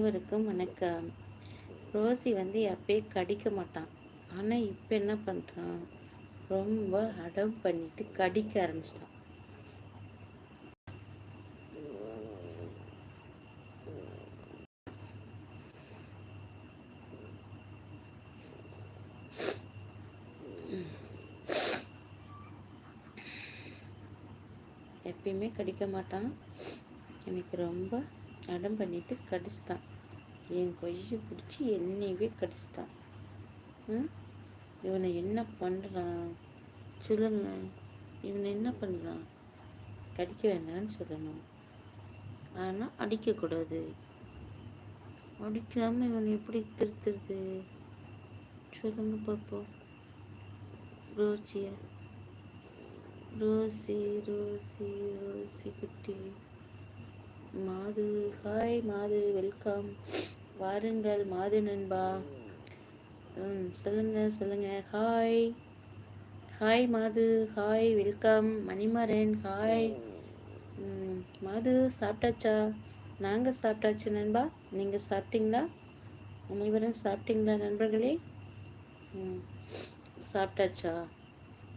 அனைவருக்கும் வணக்கம். ரோசி வந்து எப்பயே கடிக்க மாட்டான் ஆனால் இப்போ என்ன பண்ணுறான் ரொம்ப அடம் பண்ணிட்டு கடிக்க ஆரம்பிச்சிட்டான். எப்பயுமே கடிக்க மாட்டான். எனக்கு ரொம்ப அடம் பண்ணிட்டு கடிச்சிட்டான். என் கொய்யை பிடிச்சி என்னையவே கடிச்சிட்டான். ம்? இவனை என்ன பண்ணுறான் சொல்லுங்க. இவனை என்ன பண்ணுறான் கடிக்க வேண்டாம்னு சொல்லணும். ஆனால் அடிக்கக்கூடாது. அடிக்காமல் இவனை எப்படி திருத்துறது? சொல்லுங்க பார்ப்போம் ரோசியா. ரோசி ரோசி ரோசி குட்டி. மாது ஹாய் மாது வெல்கம். வாருங்கள் மாது நண்பா. ம் சொல்லுங்க சொல்லுங்க. Hi. Hi Madhu hi welcome. Manimaran hi. Madhu சாப்பிட்டாச்சா? நாங்கள் சாப்பிட்டாச்சு நண்பா. நீங்கள் சாப்பிட்டீங்களா? அனைவரும் சாப்பிட்டீங்களா நண்பர்களே? ம் சாப்பிட்டாச்சா?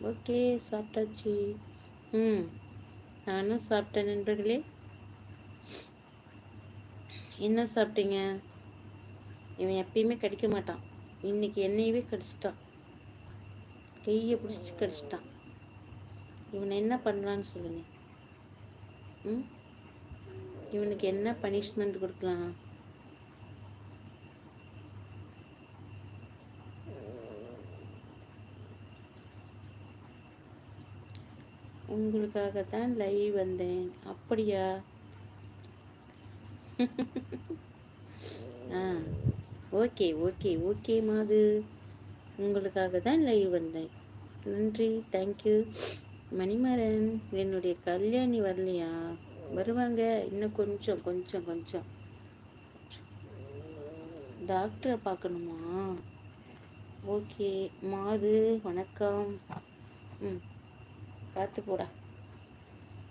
ஓகே சாப்பிட்டாச்சு. ம் நானும் சாப்பிட்டேன் நண்பர்களே. என்ன சாப்பிட்டீங்க? இவன் எப்பயுமே கடிக்க மாட்டான். இன்னைக்கு என்னையவே கடிச்சிட்டான். கையை பிடிச்சி கடிச்சிட்டான். இவனை என்ன பண்ணலான்னு சொல்லுங்க. ம்? இவனுக்கு என்ன பனிஷ்மெண்ட் கொடுக்கலாம்? உங்களுக்காக தான் லைவ் வந்தேன். அப்படியா? ஆ ஓகே ஓகே ஓகே மாது. உங்களுக்காக தான் லைவ் வந்தேன். நன்றி தேங்க்யூ மணிமாறன் என்னுடைய கல்யாணி வரலையா? வருவாங்க இன்னும் கொஞ்சம் கொஞ்சம் கொஞ்சம். டாக்டரை பார்க்கணுமா? ஓகே மாது வணக்கம். ம் பார்த்து போடா.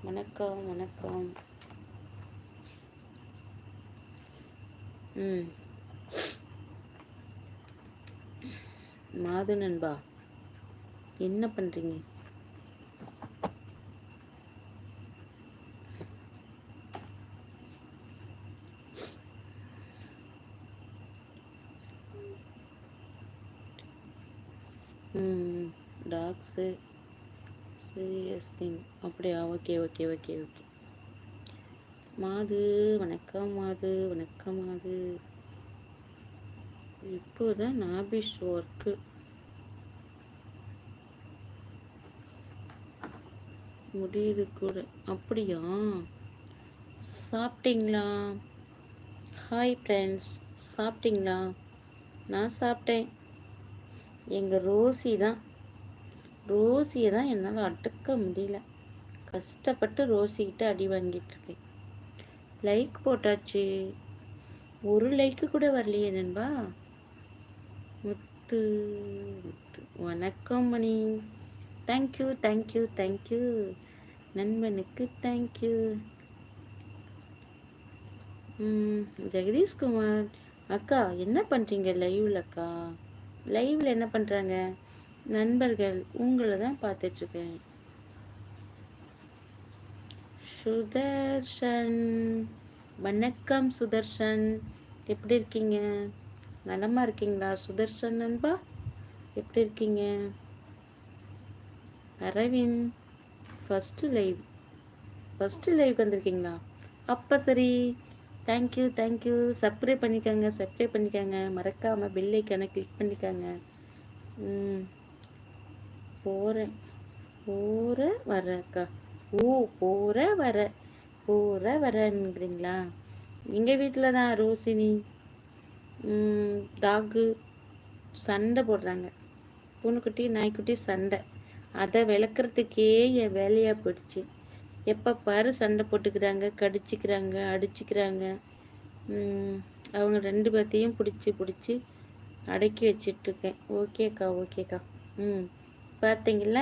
வணக்கம் வணக்கம் ம் மாது நண்பா என்ன பண்ணுறீங்க ம் டாக்ஸு சீரியஸ் திங் அப்படியா? Okay okay okay okay Madhu வணக்கம் மாது வணக்கம் மாது. இப்போதான் நாபிஷ் ஒர்க்கு முடியுது கூட. அப்படியா? சாப்பிட்டீங்களா? ஹாய் ஃப்ரெண்ட்ஸ் சாப்பிட்டீங்களா? நான் சாப்பிட்டேன். எங்கள் ரோசி தான். ரோசியை தான் என்னால் அடுக்க முடியல. கஷ்டப்பட்டு ரோசிக்கிட்ட அடி வாங்கிட்டுருக்கேன் லைக் போட்டாச்சு. ஒரு லைக்கு கூட வரலையே நண்பா. முத்து வணக்கம் Mani. Thank you thank you thank you நண்பனுக்கு தேங்க்யூ ஜெகதீஷ்குமார் அக்கா என்ன பண்ணுறீங்க லைவில் அக்கா? லைவில் என்ன பண்ணுறாங்க நண்பர்கள் உங்களை தான் பார்த்துட்ருக்கேன் சுதர்ஷன். வணக்கம் சுதர்ஷன். எப்படி இருக்கீங்க? நலமாக இருக்கீங்களா? சுதர்ஷன் நண்பா எப்படி இருக்கீங்க? Aravind first live first live வந்திருக்கீங்களா? அப்போ சரி. Thank you thank you subscribe பண்ணிக்கோங்க சப்ஸ்கிரைப் பண்ணிக்கோங்க. மறக்காமல் பெல்லைக்கான கிளிக் பண்ணிக்கோங்க. ம். போகிறேன் போகிற அக்கா ஓ போகிற வர போகிற வரங்கிறீங்களா எங்கள் வீட்டில் தான் ரோசினி டாகு சண்டை போடுறாங்க. பூனைக்குட்டி நாய்க்குட்டி சண்டை. அதை விளக்குறதுக்கே என் வேலையாக போயிடுச்சு. எப்போ பாரு சண்டை போட்டுக்கிறாங்க கடிச்சிக்கிறாங்க அடிச்சுக்கிறாங்க. அவங்க ரெண்டு பேர்த்தையும் பிடிச்சி பிடிச்சி அடக்கி வச்சிட்ருக்கேன் ஓகேக்கா ஓகேக்கா. ம் பார்த்தீங்கள?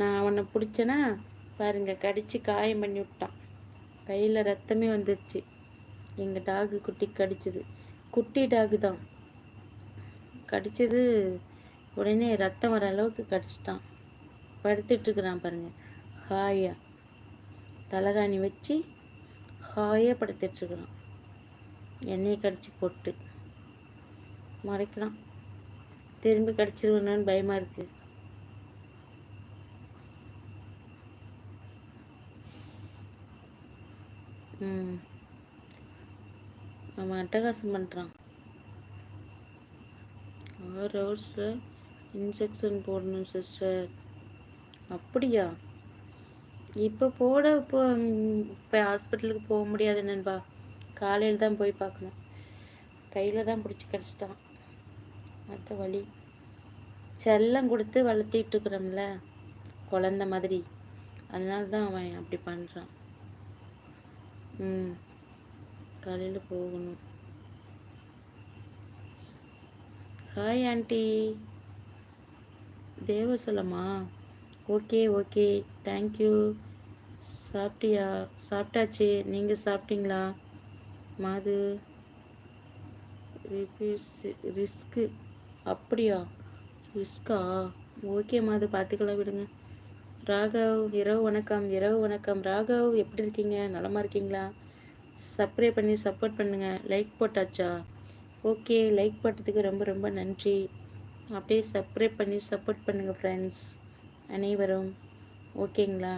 நான் அவனை பிடிச்சேன்னா பாருங்கள் கடித்து காயம் பண்ணி விட்டான். கையில் ரத்தமே வந்துருச்சு. எங்கள் டாகு குட்டி கடிச்சது. குட்டி டாகு தான். கடிச்சது உடனே ரத்தம் வர அளவுக்கு கடிச்சிட்டான். படுத்துட்ருக்குறான் பாருங்கள் ஹாயா. தலகாணி வச்சு ஹாயாக படுத்துட்ருக்குறான் எண்ணெயை கடிச்சு போட்டு. மறைக்கலாம் திரும்பி கடிச்சிருவேணுன்னு பயமாக இருக்குது ம். அவன் அட்டகாசம் பண்ணுறான் ஆறு ஹவர்ஸில் இன்ஜெக்ஷன் போடணும் சிஸ்டர் அப்படியா? இப்போ போட இப்போ இப்போ ஹாஸ்பிட்டலுக்கு போக முடியாது நண்பா. காலையில் தான் போய் பார்க்கணும். கையில் தான் பிடிச்சி கிடச்சிட்டான். மற்ற வழி செல்லம் கொடுத்து வளர்த்திட்டு இருக்கிறோம்ல குழந்த மாதிரி. அதனால தான் அவன் அப்படி பண்ணுறான் ம். காலையில் போகணும். ஹாய் ஆண்டி தேவசலமா ஓகே ஓகே தேங்க்யூ சாப்பிட்டியா? சாப்பிட்டாச்சு. நீங்கள் சாப்பிட்டீங்களா? மாது ரிஸ்க்கு அப்படியா? ரிஸ்க்கா ஓகே மாது பார்த்துக்கலாம் விடுங்க. ராகவ் இரவு வணக்கம் இரவு வணக்கம். ராகவ் எப்படி இருக்கீங்க? நலமாக இருக்கீங்களா? சப்ஸ்கிரைப் பண்ணி சப்போர்ட் பண்ணுங்கள் லைக் போட்டாச்சா? ஓகே லைக் போட்டதுக்கு ரொம்ப ரொம்ப நன்றி. அப்படியே சப்ஸ்கிரைப் பண்ணி சப்போர்ட் பண்ணுங்கள் ஃப்ரெண்ட்ஸ் அனைவரும். ஓகேங்களா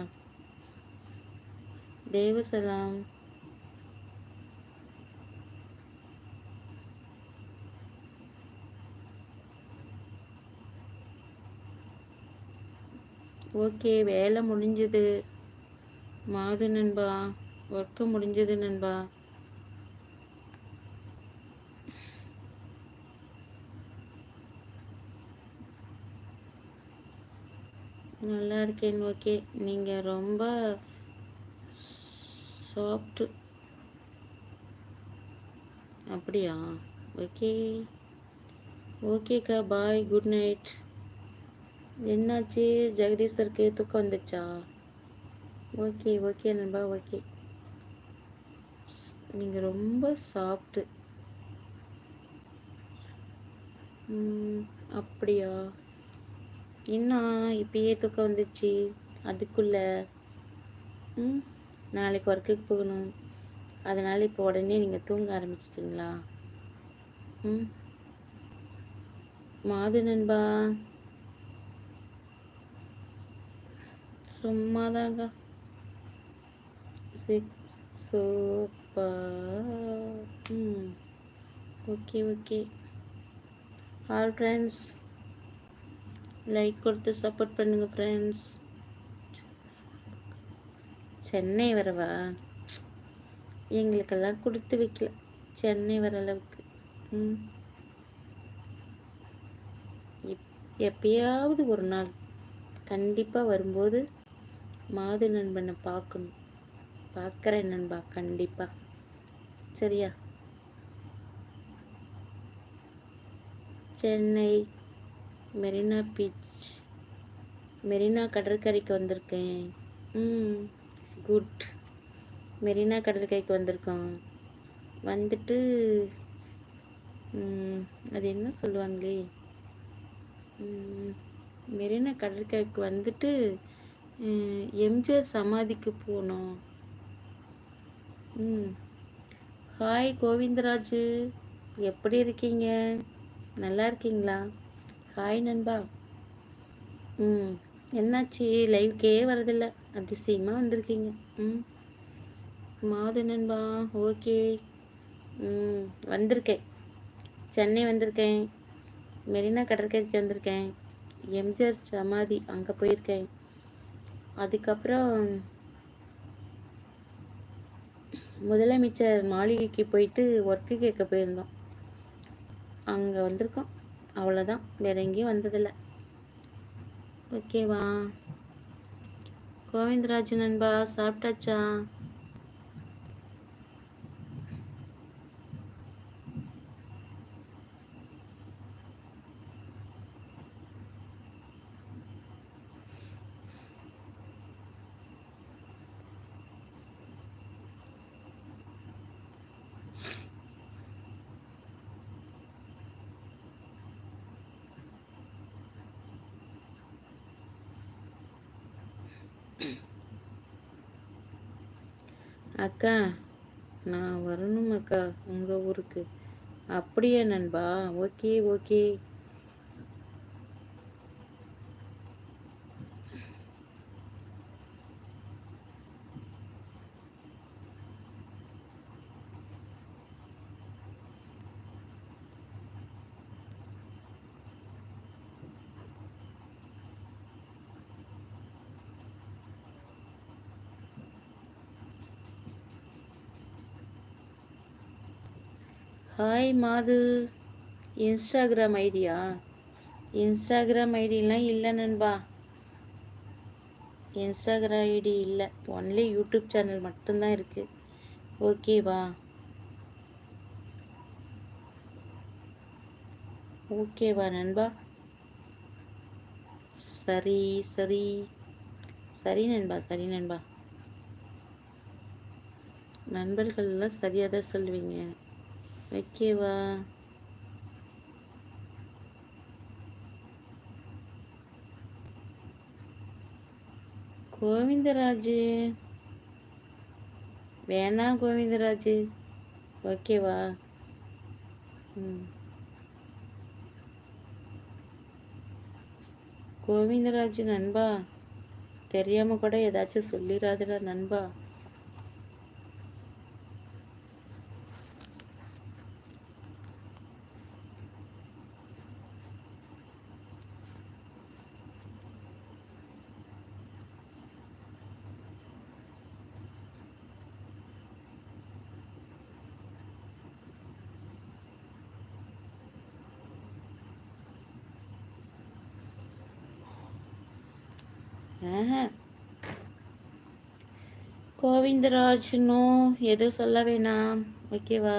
தேவசலாம் ஓகே வேலை முடிஞ்சது. மாது நண்பா ஒர்க்கு முடிஞ்சது நண்பா. நல்லா இருக்கேன் ஓகே. நீங்கள் ரொம்ப சாஃப்ட்டு அப்படியா? ஓகே. ஓகேக்கா பாய் குட் நைட் என்னாச்சு? ஜெகதீஷருக்கு தூக்கம் வந்துச்சா ஓகே ஓகே நண்பா ஓகே நீங்கள் ரொம்ப சாஃப்ட்டு அப்படியா? என்ன இப்பயே தூக்கம் வந்துச்சு அதுக்குள்ளே? ம் நாளைக்கு ஒர்க்குக்கு போகணும். அதனால் இப்போ உடனே நீங்கள் தூங்க ஆரம்பிச்சிட்டிங்களா? ம். மாது நண்பா. சும்மாதாங்க சிக்ஸ் சூப்பர் ம் okay okay all friends like கொடுத்து சப்போர்ட் பண்ணுங்கள் ஃப்ரெண்ட்ஸ் சென்னை வரவா? எங்களுக்கெல்லாம் கொடுத்து வைக்கல. சென்னை வர அளவுக்கு. ம். எப்பயாவது ஒரு நாள் கண்டிப்பாக வரும்போது மாது நண்பனை பார்க்கணும். பார்க்குறேன் நண்பா கண்டிப்பாக சரியா? சென்னை மெரினா பீச். மெரினா கடற்கரைக்கு வந்திருக்கேன். ம் குட். மெரினா கடற்கரைக்கு வந்திருக்கோம். வந்துட்டு அது என்ன சொல்லுவாங்களே? மெரினா கடற்கரைக்கு வந்துட்டு எம்ஜிஆர் சமாதிக்கு போனோம். ம். ஹாய் கோவிந்தராஜு. எப்படி இருக்கீங்க? நல்லா இருக்கீங்களா? ஹாய் நண்பா. ம். என்னாச்சு? லைவ்க்கே வரதில்லை. அதிசயமாக வந்திருக்கீங்க. ம். மாது நண்பா ஓகே. ம். வந்திருக்கேன். சென்னை வந்திருக்கேன். மெரினா கடற்கரைக்கு வந்திருக்கேன். எம்ஜிஆர் சமாதி அங்கே போயிருக்கேன். அதுக்கப்புறம் முதலமைச்சர் மாளிகைக்கு போயிட்டு ஒர்க்கு கேட்க போயிருந்தோம். அங்கே வந்திருக்கோம். அவ்வளோதான் வேற எங்கேயும் வந்ததில்லை. ஓகேவா கோவிந்தராஜ் நண்பா சாப்பிட்டாச்சா? அக்கா நான் வரணும் அக்கா உங்கள் ஊருக்கு. அப்படியா நண்பா? Okay okay. Hi Madhu Instagram idea Instagram ஐடிலாம் இல்லை நண்பா. இன்ஸ்டாகிராம் ஐடி இல்லை. ஒன்லி யூடியூப் சேனல் மட்டும்தான் இருக்குது ஓகேவா ஓகேவா நண்பா. சரி சரி. சரி நண்பா சரி நண்பா. நண்பர்கள்லாம் சரியாக தான் சொல்லுவீங்க. ஓகேவா கோவிந்தராஜு. வேணாம் கோவிந்தராஜு. ஓகேவா ம். கோவிந்தராஜு நண்பா தெரியாமல் கூட ஏதாச்சும் சொல்லிடாதுடா நண்பா. கோவிந்தராஜ் நோ எதுவும் சொல்ல வேணாம். ஓகேவா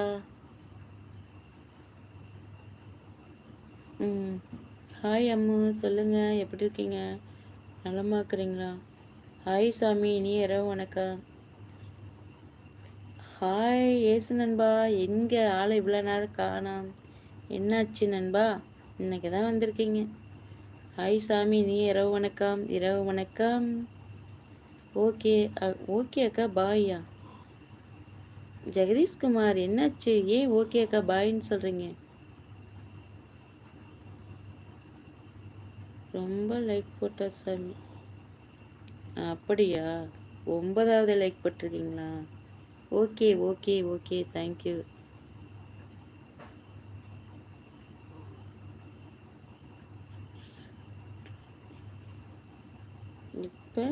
ம். ஹாய் அம்மு சொல்லுங்கள் எப்படி இருக்கீங்க? நலமா இருக்கிறீங்களா ஹாய் சாமி இனி இரவு வணக்கம். ஹாய் ஏசு நண்பா. எங்கே ஆளை இவ்வளோ நேரம் காணாம். என்னாச்சு நண்பா? இன்னைக்கு தான் வந்திருக்கீங்க. ஹாய் சாமி நீ இரவு வணக்கம் இரவு வணக்கம். ஓகே ஓகே அக்கா பாய்யா ஜெகதீஷ்குமார் என்னாச்சு? ஏன் ஓகே அக்கா பாயின்னு சொல்கிறீங்க ரொம்ப லைக் போட்டா சாமி. அப்படியா? ஒன்பதாவது லைக் போட்டிருக்கீங்களா? Okay okay okay thank you இப்போ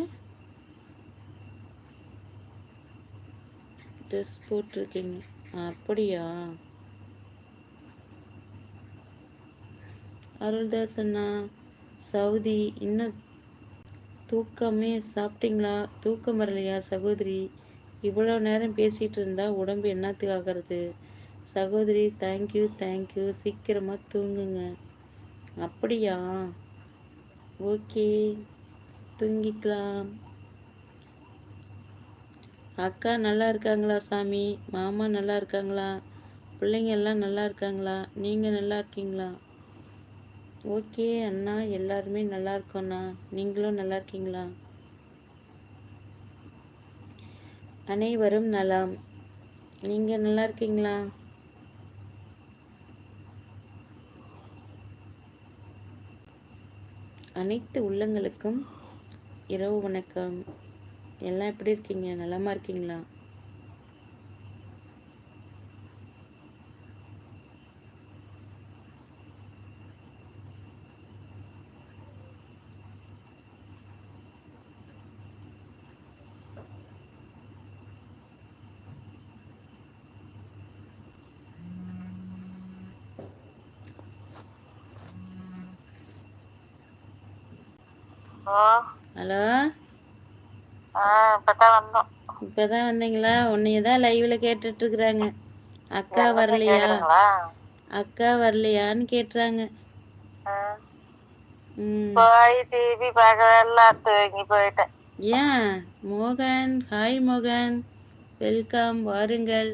ட்ரெஸ் போட்டிருக்கீங்க. அப்படியா? அருள்தாசண்ணா சவுதி இன்னும் தூக்கமே சாப்பிட்டீங்களா? தூக்கம் வரலையா சகோதரி? இவ்வளோ நேரம் பேசிகிட்டு இருந்தால் உடம்பு என்னத்துக்கு ஆகிறது? சகோதரி தேங்க்யூ தேங்க்யூ சீக்கிரமாக தூங்குங்க. அப்படியா? ஓகே தூங்கிக்கலாம். அக்கா நல்லா இருக்காங்களா சாமி? மாமா நல்லா இருக்காங்களா? பிள்ளைங்க எல்லாம் நல்லா இருக்காங்களா? நீங்கள் நல்லா இருக்கீங்களா? ஓகே அண்ணா எல்லாருமே நல்லா இருக்கோண்ணா நீங்களும் நல்லா இருக்கீங்களா? அனைவரும் நலம். நீங்கள் நல்லா இருக்கீங்களா? அனைத்து உள்ளங்களுக்கும் இரவு வணக்கம். எல்லாம் எப்படி இருக்கீங்க? நலமா இருக்கீங்களா? ஹலோ? இப்பதான் வந்தீங்களா? உன்னைய தான் லைவ்ல கேட்டுட்டு இருக்கிறாங்க அக்கா வரலையா? அக்கா வரலையான்னு கேட்டுறாங்க போய் டிவி போயிட்டேன். ஏன்? மோகன் ஹாய் மோகன். வெல்கம் வாருங்கள்.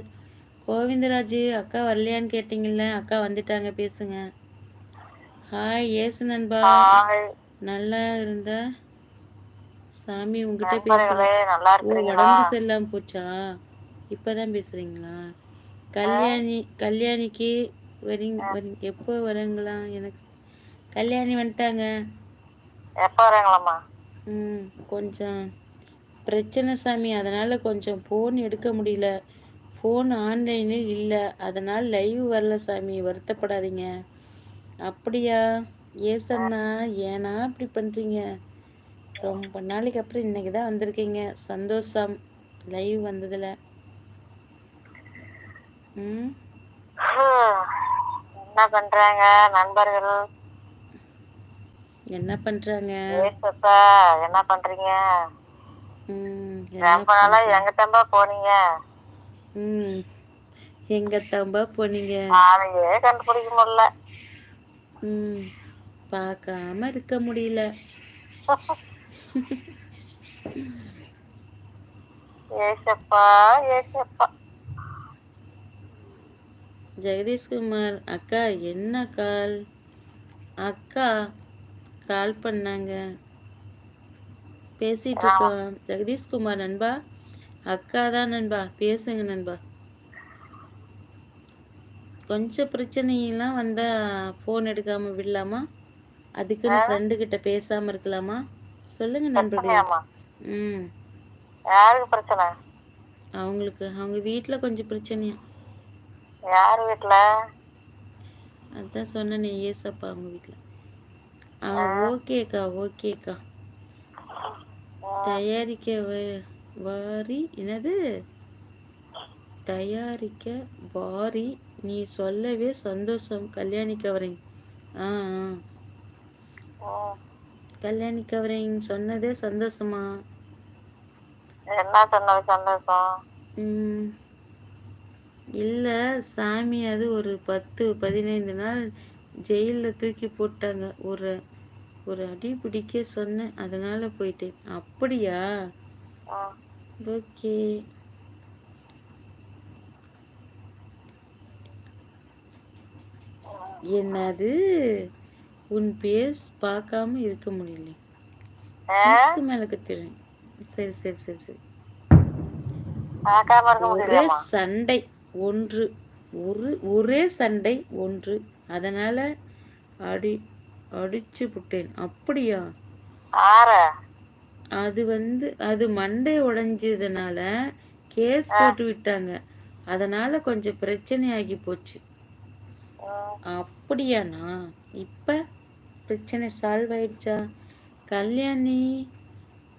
கோவிந்தராஜு அக்கா வரலையான்னு கேட்டிங்கல்ல அக்கா வந்துட்டாங்க பேசுங்க. ஹாய் ஏசு நண்பா. நல்லா இருந்தா? சாமி உங்ககிட்ட இருக்கிறீங்களா? உடம்பு சரியில்லாம போச்சா? இப்பதான் பேசுறீங்களா? கல்யாணி கல்யாணிக்கு வரீங்க வரீங்க எப்போ வரீங்களா? எனக்கு கல்யாணி வந்துட்டாங்க. எப்ப வரீங்களாம்மா? ம் கொஞ்சம் பிரச்சனை சாமி. அதனால கொஞ்சம் ஃபோன் எடுக்க முடியல. ஃபோன் ஆன்லைனில் இல்லை. அதனால் லைவ் வரல சாமி. வருத்தப்படாதீங்க. அப்படியா? ஏசண்ணா ஏன்னா இப்படி பண்ணுறீங்க ரொம்ப நாளைக்கு அப்புறம் இன்னைக்கு தான் வந்திருக்கீங்க. சந்தோஷம். லைவ் வந்ததில். ம். என்ன பண்றாங்க? நண்பர்கள்? என்ன பண்ணுறாங்க ஏசப்பா என்ன பண்றீங்க? ரொம்ப நாளா எங்கிட்டம்பா போனீங்க? ம் எங்கே தம்பா போனீங்க? ஆளையே கண்டுபிடிக்க முடியல. ம் பார்க்காம இருக்க முடியல. ஜெகதீஷ்குமார் அக்கா என்ன கால் அக்கா கால் பண்ணாங்க பேசிட்டு இருக்கோம் ஜெகதீஷ்குமார் நண்பா அக்கா தான் நண்பா பேசுங்க நண்பா கொஞ்சம் பிரச்சனையெல்லாம் வந்தால் ஃபோன் எடுக்காமல் விடலாமா அதுக்குன்னு ஃப்ரெண்டு கிட்ட பேசாமல் இருக்கலாமா சொல்லுங்க நண்பர்களே ம். யாருக்கு பிரச்சனை? அவங்களுக்கு அவங்க வீட்டில் கொஞ்சம் பிரச்சனையா? யார் வீட்டுல அதான் சொன்னேனே ஏசப்பா அவங்க வீட்டில் ஆ ஓகேக்கா ஓகேக்கா. தயாரிக்க வாரி என்னது? தயாரிக்க வாரி நீ சொல்லவே சந்தோஷம் கல்யாணி கவரிங் ஆ. ஆ. கல்யாணி கவரிங் சொன்னதே சந்தோஷமா? என்ன சொன்னது சந்தோஷம்? இல்லை சாமி அது ஒரு பத்து பதினைந்து நாள் ஜெயிலில் தூக்கி போட்டாங்க. ஒரு ஒரு அடி பிடிக்க சொன்னேன். அதனால போயிட்டேன். அப்படியா. ஓகே. என்னது? உன் பேஸ் பார்க்காம இருக்க முடியல? இதுக்கு மேல கத்துறேன் சரி சரி சரி சரி. ஒரே சண்டை ஒன்று. ஒரு ஒரே சண்டை ஒன்று. அதனால அடி அடிச்சு விட்டேன் அப்படியா? அது வந்து அது மண்டை உடைஞ்சதுனால கேஸ் போட்டு விட்டாங்க. அதனால கொஞ்சம் பிரச்சனை ஆகி போச்சு. ம். அப்படியாண்ணா? இப்போ பிரச்சனை சால்வ் ஆயிடுச்சா? Kalyani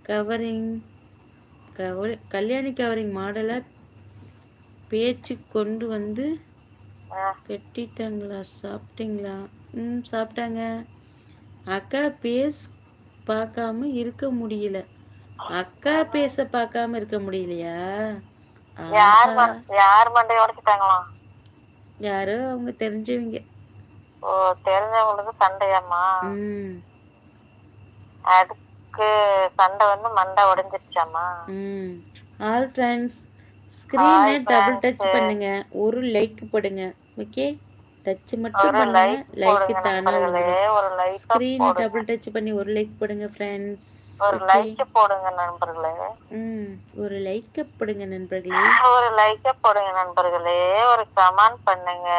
covering cover Kalyani covering மாடலை பேச்சு கொண்டு வந்து. கட்டிட்டாங்களா? சாப்பிட்டீங்களா? ம் சாப்பிட்டாங்க. அக்கா பேஸ் பார்க்காம இருக்க முடியல. அக்கா பேச பார்க்காம இருக்க முடியலையா? யாரோ அவங்க தெரிஞ்சவங்க. ஓ தெரிஞ்சவங்களுக்கு சண்டையாம்மா. ம். அதுக்கு சண்டை வந்து மண்டை உடைஞ்சிருச்சாம்மா. ம். ஆல் ஃப்ரெண்ட்ஸ் ஸ்க்ரீனை டபுள். டச் பண்ணுங்க. ஒரு லைக் போடுங்க. ஓகே டச் மட்டும் பண்ணுங்க. லைக் லைக் தானா ஒரு லைக் ஸ்க்ரீனை டபுள் டச் பண்ணி ஒரு லைக் போடுங்க ஃப்ரெண்ட்ஸ் ஒரு லைக் போடுங்க நண்பர்களே. ம். ஒரு லைக் போடுங்க நண்பர்களே. ஒரு லைக்க போடுங்க நண்பர்களே. ஒரு கமெண்ட் பண்ணுங்க.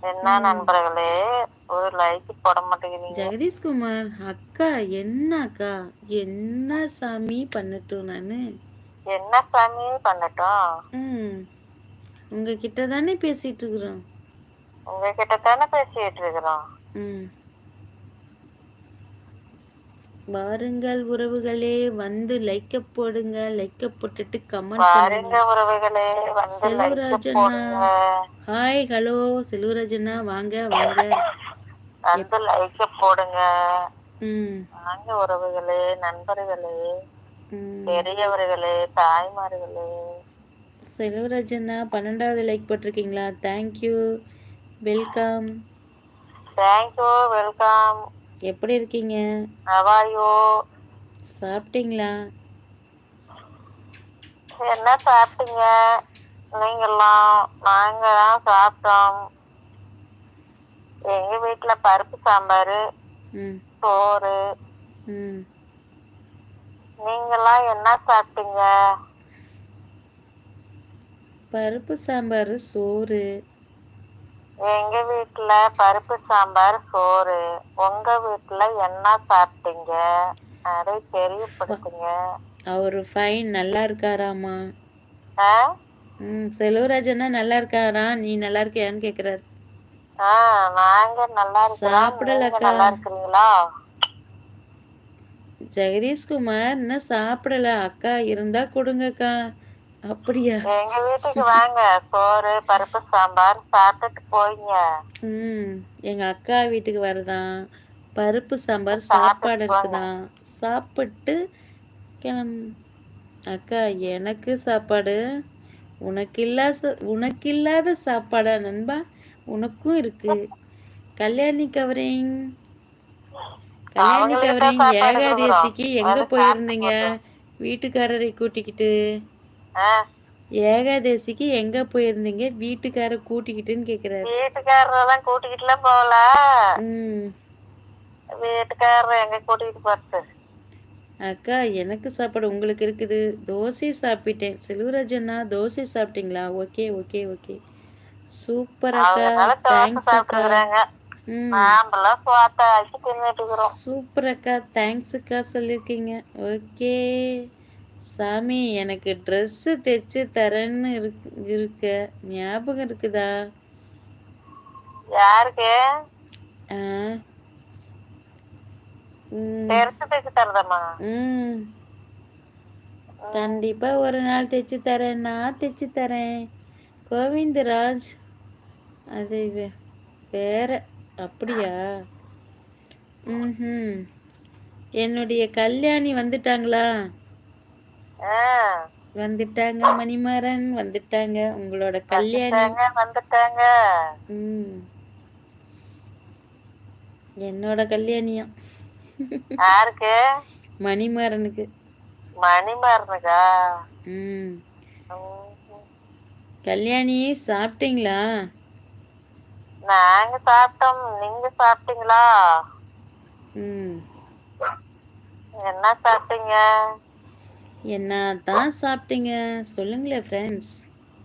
என்ன நண்பர்களே? ஒரு லைக் போட மாட்டேங்கிறீங்க. ஜெகதீஷ்குமார் அக்கா என்ன அக்கா என்ன சாமி பண்ணட்டும் நான்? என்ன சாமி பண்ணட்டும்? ம். உங்ககிட்ட தானே பேசிட்டு இருக்கிறோம். உங்ககிட்ட தானே பேசிட்டு இருக்கிறோம். ம். வாருங்கள் உறவுகளே வந்து லைக்க போடுங்க லைக்க போட்டுட்டு கமெண்ட் பண்ணுங்க. போடுங்க. ஹாய் ஹலோ செல்வராஜண்ணா. வாங்க வாங்க. வந்து லைக் போடுங்க. வாங்க உறவுகளே நண்பர்களே பெரியவர்களே தாய்மார்களே. செல்வராஜண்ணா பன்னெண்டாவது லைக் போட்டிருக்கீங்களா? தேங்க்யூ வெல்கம் தேங்க்யூ வெல்கம் எப்படி இருக்கீங்க? அவாயோ சாப்பிட்டீங்களா? என்ன சாப்பிட்டீங்க? நீங்கெல்லாம் நாங்க தான் சாப்பிட்டோம். எங்க வீட்டுல பருப்பு சாம்பார் ம். சோறு. ம். நீங்களாம் என்ன சாப்பிட்டீங்க? பருப்பு சாம்பார் சோறு. எங்க வீட்டுல பருப்பு சாம்பார் சோறு. உங்க வீட்டுல என்ன சாப்பிட்டீங்க? அதை தெரியப்படுத்துங்க அவர் ஃபைன் நல்லா இருக்காராமா? ஆ? ம் செல்வராஜனா நல்லா இருக்காரா? நீ நல்லா இருக்கியான்னு கேட்குறாரு ஆ, நாங்க நல்லா இருக்கிறோம். நீங்க சாப்பிடலக்கா. நல்லா இருக்கிறீங்களா? ஜெகதீஷ்குமார் இன்னும் சாப்பிடல. அக்கா இருந்தா கொடுங்கக்கா. அப்படியா? எங்க வீட்டுக்கு வாங்க. சோறு பருப்பு சாம்பார். சாப்பிட்டுட்டு போயிங்க. ம் எங்க அக்கா வீட்டுக்கு வரதான் பருப்பு சாம்பார் சாப்பாடு இருக்குதான் சாப்பிட்டு கிளம். அக்கா எனக்கு சாப்பாடு. உனக்கு இல்லாத உனக்கு இல்லாத சாப்பாடா நண்பா? உனக்கும் இருக்கு. கல்யாணி கவரிங். கல்யாணி கவரிங் ஏகாதேசிக்கு. எங்க போயிருந்தீங்க? வீட்டுக்காரரை கூட்டிக்கிட்டு. ஏகாதேசிக்கு எங்க போயிருந்தீங்க? வீட்டுக்கார கூட்டிக்கிட்டுன்னு கேக்குறாரு. வீட்டுக்காரரெல்லாம் கூட்டிக்கிட்டுலாம் போகல. வீட்டுக்காரர் எங்க கூட்டிகிட்டு போறது? அக்கா எனக்கு சாப்பாடு உங்களுக்கு இருக்குது. தோசை சாப்பிட்டேன். செல்வராஜண்ணா தோசை சாப்பிட்டீங்களா? Okay okay okay. சூப்பர் அக்கா. தேங்க்ஸ் அக்கா. சூப்பர் அக்கா. தேங்க்ஸ் அக்கா சொல்லியிருக்கீங்க. ஓகே. சாமி எனக்கு ட்ரெஸ்ஸு தைச்சு தரேன்னு இருக்கு இருக்க. ஞாபகம் இருக்குதா? யாருக்கு? கண்டிப்பா ஒரு நாள் தைச்சு தரேன். நான் தைச்சு தரேன். கோவிந்தராஜ். அது வேற. அப்படியா? ம் என்னுடைய கல்யாணி வந்துட்டாங்களா? வந்துட்டாங்க மணிமாறன் வந்துட்டாங்க உங்களோட கல்யாணி. வந்துட்டாங்க என்னோட கல்யாணியம் யாருக்கு? மணிமாறனுக்கு. மணிமாறனுக்கா? ம். கல்யாணி சாப்பிட்டீங்களா? நாங்க சாப்பிட்டோம். நீங்க சாப்பிட்டீங்களா? ம். என்ன சாப்பிட்டீங்க? என்ன தான் சாப்பிட்டீங்க? சொல்லுங்களேன் ஃப்ரெண்ட்ஸ்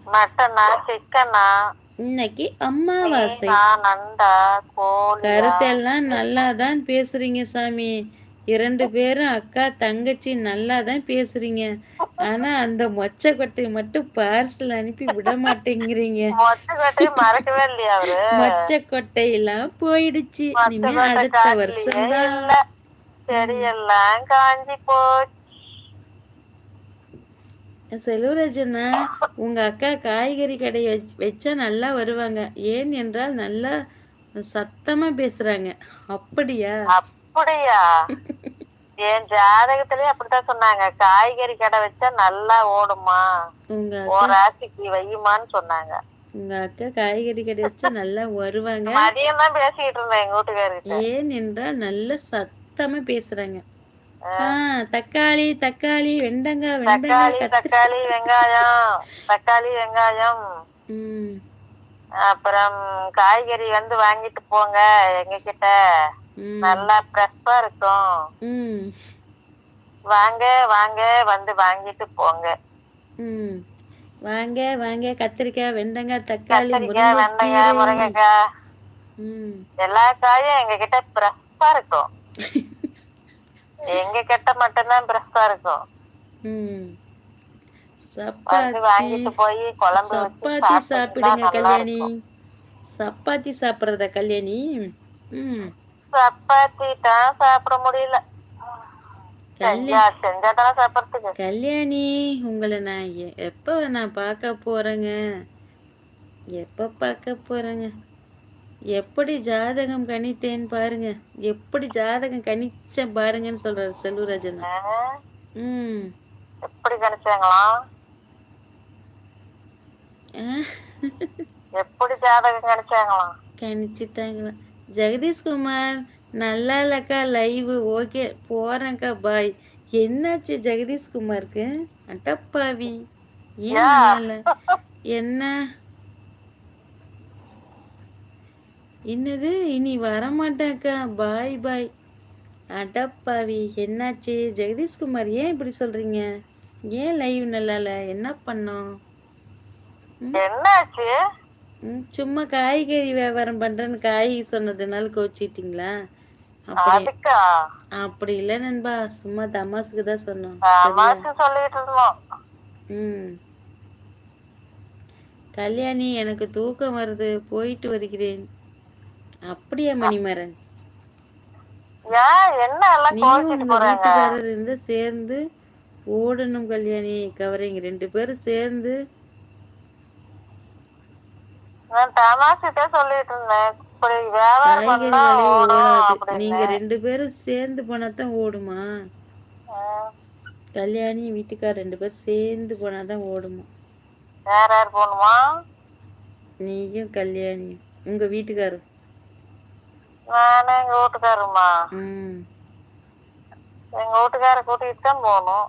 மட்டனா சிக்கனா இன்னைக்கு கோழி கருத்தெல்லாம் நல்லா தான் பேசுறீங்க சாமி. இரண்டு பேரும் அக்கா தங்கச்சி நல்லா தான் பேசுறீங்க. ஆனா அந்த மொச்சை கொட்டை மட்டும் பார்சல் அனுப்பி விட மாட்டேங்கிறீங்க. மொச்சை கொட்டையை கொட்டையெல்லாம் போயிடுச்சு. இனிமே அடுத்த வருஷம் தான் செடியெல்லாம் காஞ்சி போச்சு. செல்வராஜனா உங்க அக்கா காய்கறி கடை வச்- வச்சா நல்லா வருவாங்க. ஏன் என்றால் நல்லா சத்தமா பேசுறாங்க. அப்படியா? அப்படியா? என் ஜாதகத்திலே அப்படித்தான் சொன்னாங்க. காய்கறி கடை வச்சா நல்லா ஓடுமா? உங்க ராசிக்கு வையுமான்னு சொன்னாங்க. உங்க அக்கா காய்கறி கடை வச்சா நல்லா வருவாங்க. மதியம் தான் பேசிக்கிட்டு இருந்தேன் எங்க வீட்டுக்காரர்கிட்ட. ஏன் என்றால் நல்ல சத்தமா பேசுறாங்க. தக்காளி தக்காளி வெண்டங்காய் வெண்டங்காய் தக்காளி வெங்காயம். தக்காளி வெங்காயம். அப்புறம் காய்கறி வந்து வாங்கிட்டு போங்க எங்க கிட்ட நல்லா ஃப்ரெஷ்ஷா இருக்கும். வாங்க வாங்க வந்து வாங்கிட்டு போங்க. வாங்க வாங்க கத்திரிக்காய் வெண்டங்காய் தக்காளி முருங்கைக்கீரை. முருங்கைக்காய். எல்லா காயும் எங்க கிட்ட ஃப்ரெஷ்ஷா இருக்கும். எங்க கிட்ட மட்டும்தான் ஃப்ரெஷ்ஷா இருக்கும். சப்பாத்தி சப்பாத்தி சாப்பிடுங்க கல்யாணி. சப்பாத்தி சாப்பிட்றதா கல்யாணி? சப்பாத்தி தான் சாப்பிட முடியல. கல்யாணி. உங்களை நான் எப்போ நான் பார்க்க போகிறேங்க எப்போ பார்க்க போகிறேங்க எப்படி ஜாதகம் கணித்தேன் பாருங்க. எப்படி ஜாதகம் கணிச்சேன் பாருங்கன்னு சொல்கிறார் செல்வராஜன். ம். எப்படி கணிச்சாங்களாம் ஆ, எப்படி ஜாதகம் கணிச்சாங்களாம் கணிச்சிட்டாங்களா. ஜெகதீஷ்குமார் நல்லா இல்லக்கா லைவு ஓகே போகிறேன்க்கா பாய் என்னாச்சு ஜெகதீஷ்குமாருக்கு அட்டப்பாவி ஏன்? என்ன? என்னது? இனி வரமாட்டேன்க்கா. பாய் பாய் அடப்பாவி என்னாச்சு? ஜெகதீஷ்குமார் ஏன் இப்படி சொல்றீங்க? ஏன் லைவ் நல்லா இல்ல என்ன பண்ணோம்? என்னாச்சு? சும்மா காய்கறி வியாபாரம் பண்றேன்னு காய் சொன்னதுனால கோச்சிட்டீங்களா? அப்படி இல்லை நண்பா. சும்மா தமாசுக்கு தான் சொன்னோம். ம். கல்யாணி எனக்கு தூக்கம் வருது. போயிட்டு வருகிறேன். அப்படியா மணிமரன் ஏன் என்ன எல்லாம் நீயும் கோச்சிட்டு உங்க போறாங்க வீட்டுக்காரர் இருந்து சேர்ந்து ஓடணும் கல்யாணி கவரிங் ரெண்டு பேரும் சேர்ந்து. நீங்க ரெண்டு பேரும் சேர்ந்து போனாதான் ஓடுமா. கல்யாணி வீட்டுக்கார் ரெண்டு பேரும் சேர்ந்து போனாதான் ஓடுமா? வேற யார் போகணுமா? நீயும் கல்யாணி உங்க வீட்டுக்காரர் நானே எங்க வீட்டுக்காரருமா. ம். எங்க வீட்டுக்கார கூட்டிட்டு தான் போகணும்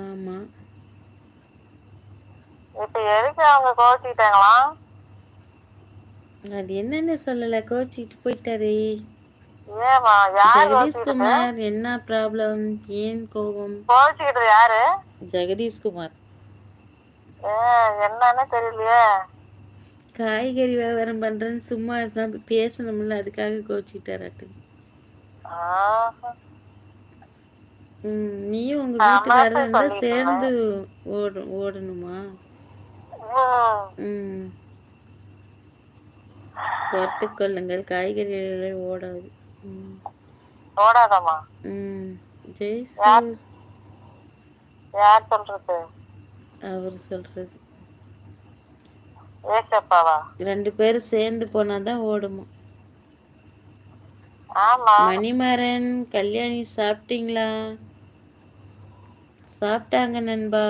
ஆமா. இப்ப எதுக்கு அவங்க கோச்சிக்கிட்டாங்களாம் அது என்னன்னு சொல்லல கோச்சிட்டு போயிட்டாரே. ஜெகதீஷ்குமார் என்ன ப்ராப்ளம் ஏன் கோபம்? கோச்சிக்கிட்டு யாரு? ஜெகதீஷ்குமார் என்னன்னு தெரியலையே. காய்கறி வியாபாரம் பண்றேன்னு சும்மா இருந்தா பேசணும்ல அதுக்காக. ம் நீயும் உங்க வீட்டுக்காரர் இருந்தா சேர்ந்து ஓடு ஓடணுமா? ம். ம். பொறுத்து கொள்ளுங்கள் காய்கறி ஓடாது. ம். ஓடாதம்மா. ம் ஜெய் யார்? சொல்றது? அவர் சொல்றது. ரெண்டு பேரும் சேர்ந்து போனாதான் ஓடுமா? ஆமா. மணிமாறன் கல்யாணி சாப்பிட்டீங்களா? சாப்பிட்டாங்க நண்பா.